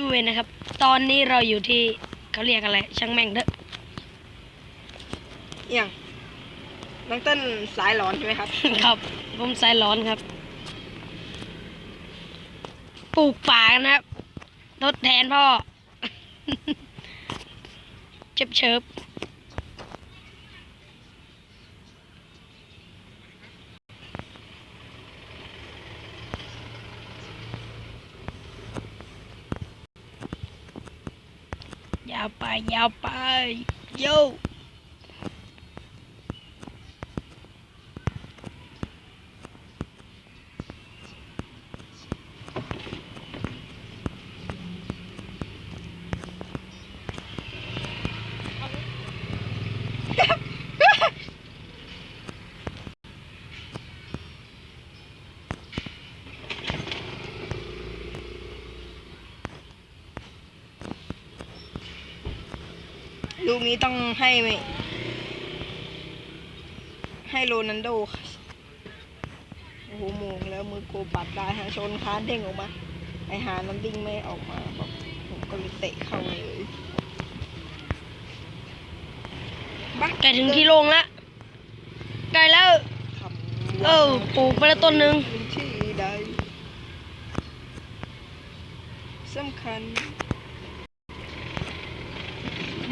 ด้วยนะครับ ตอนนี้เราอยู่ที่เขาเรียกอะไร ช่างแม่งเถอะเอียงน้องเต้นสายหลอนใช่ไหมครับ ครับ ผมสายร้อนครับ ปลูกป่ากันนะครับทดแทนพ่อ เจ็บเชิบ ยาวไปยาวไปโย ลูกนี้ต้องให้ไหมให้โรนันโดค่ะโอ้โหโมงแล้วมือโกปัดได้ฮะชนค้านเด้งออกมา ไอหาน้ำดิ้งไม่ออกมาบอกผมก็เลยเตะเข้าเลยบักใกล้ถึงที่โลงละใกล้แล้วคำเออปลูกไปแล้วต้นหนึ่งพื้นที่ใดสำคัญ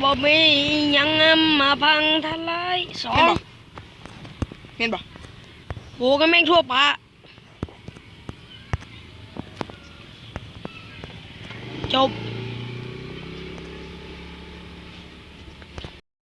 บ่มีหยังมาพังทลายสอเห็นงบ่เห็นบ่ปลูกกันแม่งทั่วป่าจบ